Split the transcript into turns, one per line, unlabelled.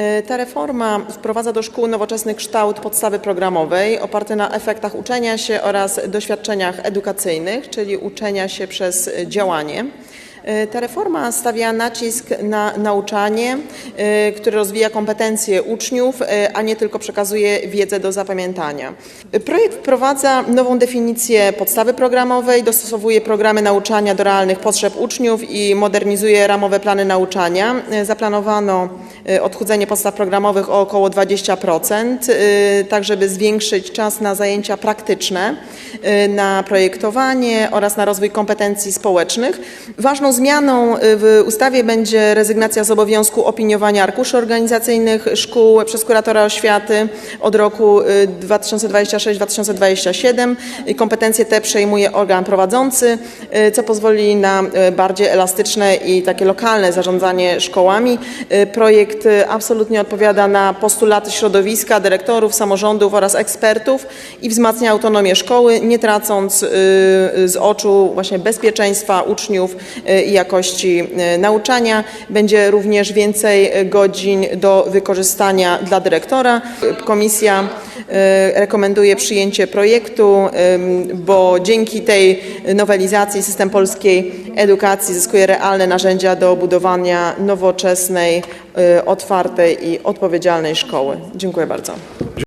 E, Ta reforma wprowadza do szkół nowoczesny kształt podstawy programowej oparty na efektach uczenia się oraz doświadczeniach edukacyjnych, czyli uczenia się przez działanie. E, Ta reforma stawia nacisk na nauczanie, e, które rozwija kompetencje uczniów, e, a nie tylko przekazuje wiedzę do zapamiętania. Projekt wprowadza nową definicję podstawy programowej, dostosowuje programy nauczania do realnych potrzeb uczniów i modernizuje ramowe plany nauczania. Zaplanowano odchudzenie podstaw programowych o około 20%, e, tak żeby zwiększyć czas na zajęcia praktyczne, na projektowanie oraz na rozwój kompetencji społecznych. Ważną zmianą e, w ustawie będzie rezygnacja z obowiązku opiniowania arkuszy organizacyjnych szkół przez kuratora oświaty od roku e, 2026-2027. I Kompetencje te przejmuje organ prowadzący, e, co pozwoli na bardziej elastyczne i takie lokalne zarządzanie szkołami. Projekt absolutnie odpowiada na postulaty środowiska, dyrektorów, samorządów oraz ekspertów i wzmacnia autonomię szkoły, nie tracąc z oczu właśnie bezpieczeństwa uczniów i jakości e, nauczania. Będzie również więcej e, godzin do wykorzystania dla dyrektora. Komisja rekomenduje przyjęcie projektu, bo dzięki tej nowelizacji system polskiej edukacji zyskuje realne narzędzia do budowania nowoczesnej, otwartej i odpowiedzialnej szkoły. Dziękuję bardzo.